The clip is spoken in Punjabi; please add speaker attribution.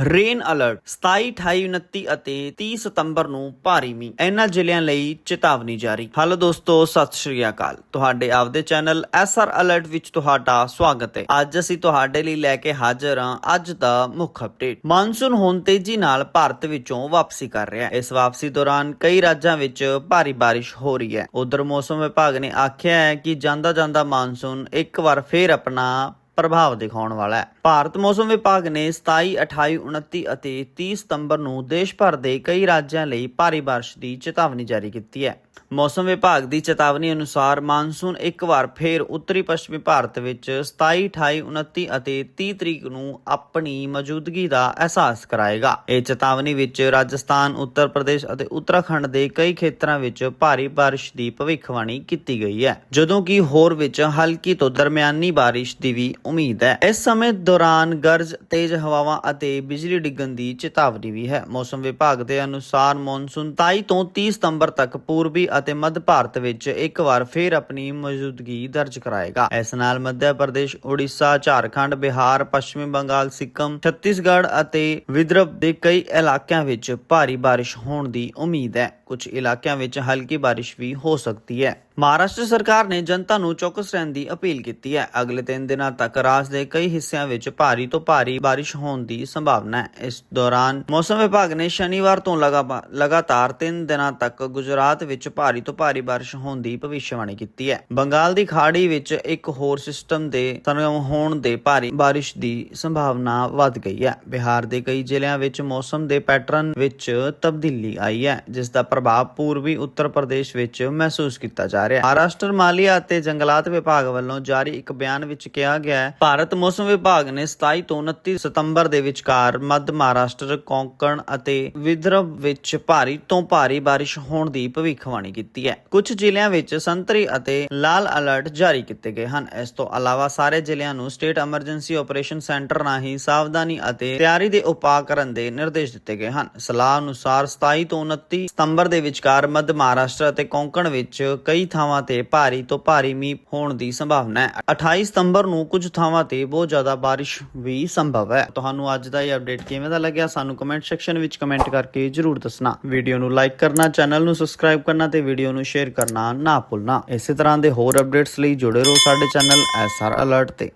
Speaker 1: ਰੇਨ ਅਲਰਟ 27 28 29 ਅਤੇ 30 ਸਤੰਬਰ ਨੂੰ ਭਾਰੀ ਮੀਂਹ। ਇਹਨਾਂ ਜ਼ਿਲ੍ਹਿਆਂ ਲਈ ਚੇਤਾਵਨੀ ਜਾਰੀ। ਹੈਲੋ ਦੋਸਤੋ, ਸਤਿ ਸ਼੍ਰੀ ਅਕਾਲ। ਤੁਹਾਡੇ ਆਪਦੇ ਚੈਨਲ ਐਸਆਰ ਅਲਰਟ ਵਿੱਚ ਤੁਹਾਡਾ ਸਵਾਗਤ ਹੈ। ਅੱਜ ਅਸੀਂ ਤੁਹਾਡੇ ਲਈ ਲੈ ਕੇ ਹਾਜ਼ਰ ਹਾਂ ਅੱਜ ਦਾ ਮੁੱਖ ਅਪਡੇਟ ਮਾਨਸੂਨ ਹੁਣ ਤੇਜ਼ੀ ਨਾਲ ਭਾਰਤ ਵਿੱਚੋਂ ਵਾਪਸੀ ਕਰ ਰਿਹਾ ਹੈ। ਇਸ ਵਾਪਸੀ ਦੌਰਾਨ ਕਈ ਰਾਜਾਂ ਵਿੱਚ ਭਾਰੀ ਬਾਰਿਸ਼ ਹੋ ਰਹੀ ਹੈ। ਉਧਰ ਮੌਸਮ ਵਿਭਾਗ ਨੇ ਆਖਿਆ ਹੈ ਕਿ ਜਾਂਦਾ ਜਾਂਦਾ ਮਾਨਸੂਨ ਇੱਕ ਵਾਰ ਫੇਰ ਆਪਣਾ ਪ੍ਰਭਾਵ ਦਿਖਾਉਣ ਵਾਲਾ ਹੈ। ਭਾਰਤ ਮੌਸਮ ਵਿਭਾਗ ਨੇ 27 28 29 ਅਤੇ 30 ਸਤੰਬਰ ਨੂੰ ਦੇਸ਼ ਭਰ ਦੇ ਕਈ ਰਾਜਾਂ ਲਈ ਭਾਰੀ ਬਾਰਿਸ਼ ਦੀ ਚੇਤਾਵਨੀ ਜਾਰੀ ਕੀਤੀ ਹੈ। ਮੌਸਮ ਵਿਭਾਗ ਦੀ ਚੇਤਾਵਨੀ ਅਨੁਸਾਰ ਮਾਨਸੂਨ ਇੱਕ ਵਾਰ ਫੇਰ ਉੱਤਰੀ ਪੱਛਮੀ ਭਾਰਤ ਵਿੱਚ 27 28 29 ਅਤੇ 30 ਤਰੀਕ ਨੂੰ ਆਪਣੀ ਮੌਜੂਦਗੀ ਦਾ ਅਹਿਸਾਸ ਕਰਾਏਗਾ। ਇਹ ਚੇਤਾਵਨੀ ਵਿੱਚ ਰਾਜਸਥਾਨ, ਉੱਤਰ ਪ੍ਰਦੇਸ਼ ਅਤੇ ਉੱਤਰਾਖੰਡ ਦੇ ਕਈ ਖੇਤਰਾਂ ਵਿੱਚ ਭਾਰੀ ਬਾਰਿਸ਼ ਦੀ ਭਵਿੱਖਬਾਣੀ ਕੀਤੀ ਗਈ ਹੈ। ਜਦੋਂ ਕਿ ਹੋਰ ਵਿੱਚ ਹਲਕੀ ਤੋਂ ਦਰਮਿਆਨੀ ਬਾਰਿਸ਼ ਦੀ ਵੀ ਉਮੀਦ ਹੈ। ਇਸ ਸਮੇਂ ਦੌਰਾਨ ਗਰਜ, ਤੇਜ਼ ਹਵਾਵਾਂ ਅਤੇ ਬਿਜਲੀ ਡਿੱਗਣ ਦੀ ਚੇਤਾਵਨੀ ਵੀ ਹੈ। ਮੌਸਮ ਵਿਭਾਗ ਦੇ ਅਨੁਸਾਰ ਮੌਨਸੂਨ 27 ਤੋਂ 30 ਸਤੰਬਰ ਤੱਕ ਪੂਰਬੀ ਅਤੇ ਮੱਧ ਭਾਰਤ ਵਿੱਚ ਇੱਕ ਵਾਰ ਫੇਰ ਆਪਣੀ ਮੌਜੂਦਗੀ ਦਰਜ ਕਰਾਏਗਾ। ਇਸ ਨਾਲ ਮੱਧ ਪ੍ਰਦੇਸ਼, ਉੜੀਸਾ, ਝਾਰਖੰਡ, ਬਿਹਾਰ, ਪੱਛਮੀ ਬੰਗਾਲ, ਸਿੱਕਮ, ਛੱਤੀਸਗੜ੍ਹ ਅਤੇ ਵਿਦਰਭ ਦੇ ਕਈ ਇਲਾਕਿਆਂ ਵਿੱਚ ਭਾਰੀ ਬਾਰਿਸ਼ ਹੋਣ ਦੀ ਉਮੀਦ ਹੈ। ਕੁਝ ਇਲਾਕਿਆਂ ਵਿੱਚ ਹਲਕੀ ਬਾਰਿਸ਼ ਵੀ ਹੋ ਸਕਦੀ ਹੈ। ਮਹਾਰਾਸ਼ਟਰ ਸਰਕਾਰ ਨੇ ਜਨਤਾ ਨੂੰ ਚੌਕਸ ਰਹਿਣ ਦੀ ਅਪੀਲ ਕੀਤੀ ਹੈ। ਅਗਲੇ 3 ਦਿਨਾਂ ਤੱਕ ਰਾਜ ਦੇ ਕਈ ਹਿੱਸਿਆਂ ਵਿੱਚ ਭਾਰੀ ਤੋਂ ਭਾਰੀ ਬਾਰਿਸ਼ ਹੋਣ ਦੀ ਸੰਭਾਵਨਾ ਹੈ। ਇਸ ਦੌਰਾਨ ਮੌਸਮ ਵਿਭਾਗ ਨੇ ਸ਼ਨੀਵਾਰ ਤੋਂ ਲਗਾ- ਲਗਾਤਾਰ 3 ਦਿਨਾਂ ਤੱਕ ਗੁਜਰਾਤ ਵਿੱਚ ਭਾਰੀ ਤੋਂ ਭਾਰੀ ਬਾਰਿਸ਼ ਹੋਣ ਦੀ ਭਵਿੱਖਬਾਣੀ ਕੀਤੀ ਹੈ। ਬੰਗਾਲ ਦੀ ਖਾੜੀ ਵਿੱਚ ਇੱਕ ਹੋਰ ਸਿਸਟਮ ਦੇ ਸਰਗਰਮ ਹੋਣ ਦੇ ਭਾਰੀ ਬਾਰਿਸ਼ ਦੀ ਸੰਭਾਵਨਾ ਵੱਧ ਗਈ ਹੈ। ਬਿਹਾਰ ਦੇ ਕਈ ਜ਼ਿਲ੍ਹਿਆਂ ਵਿੱਚ ਮੌਸਮ ਦੇ ਪੈਟਰਨ ਵਿੱਚ ਤਬਦੀਲੀ ਆਈ ਹੈ, ਜਿਸ ਦਾ ਪ੍ਰਭਾਵ ਪੂਰਬੀ ਉੱਤਰ ਪ੍ਰਦੇਸ਼ ਵਿੱਚ ਮਹਿਸੂਸ ਕੀਤਾ ਜਾ ਰਿਹਾ। ਹੈ ਮਹਾਰਾਸ਼ਟਰ, ਮਾਲੀਆ ਅਤੇ ਜੰਗਲਾਤ ਵਿਭਾਗ ਵੱਲੋਂ ਜਾਰੀ ਇੱਕ ਬਿਆਨ ਵਿੱਚ ਕਿਹਾ ਗਿਆ ਹੈ, ਭਾਰਤ ਮੌਸਮ ਵਿਭਾਗ ਨੇ 27 ਤੋਂ 29 ਸਤੰਬਰ ਦੇ ਵਿਚਕਾਰ ਮੱਧ ਮਹਾਰਾਸ਼ਟਰ, ਕੋਂਕਣ ਅਤੇ ਵਿਦਰਭ ਵਿੱਚ ਭਾਰੀ ਤੋਂ ਭਾਰੀ ਬਾਰਿਸ਼ ਹੋਣ ਦੀ ਭਵਿੱਖਬਾਣੀ ਕੀਤੀ ਹੈ। ਕੁਝ ਜ਼ਿਲ੍ਹਿਆਂ ਵਿੱਚ ਸੰਤਰੀ ਅਤੇ ਲਾਲ ਅਲਰਟ ਜਾਰੀ ਕੀਤੇ ਗਏ ਹਨ। ਇਸ ਤੋਂ ਇਲਾਵਾ ਸਾਰੇ ਜ਼ਿਲ੍ਹਿਆਂ ਨੂੰ ਸਟੇਟ ਐਮਰਜੈਂਸੀ ਆਪਰੇਸ਼ਨ ਸੈਂਟਰ ਰਾਹੀਂ ਸਾਵਧਾਨੀ ਅਤੇ ਤਿਆਰੀ ਦੇ ਉਪਾਅ ਕਰਨ ਦੇ ਨਿਰਦੇਸ਼ ਦਿੱਤੇ ਗਏ ਹਨ। ਸਲਾਹ ਅਨੁਸਾਰ 27 ਤੋਂ 29 ਸਤੰਬਰ ਦੇ ਵਿਚਕਾਰ ਮੱਧ ਮਹਾਰਾਸ਼ਟਰ ਅਤੇ ਕੋਂਕਣ ਵਿੱਚ ਕਈ ਥਾਵਾਂ ਤੇ ਭਾਰੀ ਤੋਂ ਭਾਰੀ ਮੀਂਹ ਹੋਣ ਦੀ ਸੰਭਾਵਨਾ ਹੈ। 28 ਸਤੰਬਰ ਨੂੰ ਕੁਝ ਥਾਵਾਂ ਤੇ ਬਹੁਤ ਜ਼ਿਆਦਾ ਬਾਰਿਸ਼ ਵੀ ਸੰਭਵ ਹੈ। ਤੁਹਾਨੂੰ ਅੱਜ ਦਾ ਇਹ ਅਪਡੇਟ ਕਿਵੇਂ ਦਾ ਲੱਗਿਆ ਸਾਨੂੰ ਕਮੈਂਟ ਸੈਕਸ਼ਨ ਵਿੱਚ ਕਮੈਂਟ ਕਰਕੇ ਜਰੂਰ ਦੱਸਣਾ। ਵੀਡੀਓ ਨੂੰ ਲਾਈਕ ਕਰਨਾ ਚੈਨਲ ਨੂੰ ਸਬਸਕ੍ਰਾਈਬ ਕਰਨਾ ਤੇ ਵੀਡੀਓ ਨੂੰ ਸ਼ੇਅਰ ਕਰਨਾ ਨਾ ਭੁੱਲਣਾ। ਇਸੇ ਤਰ੍ਹਾਂ ਦੇ ਹੋਰ ਅਪਡੇਟਸ ਲਈ ਜੁੜੇ ਰਹੋ ਸਾਡੇ ਚੈਨਲ ਐਸਆਰ ਅਲਰਟ ਤੇ।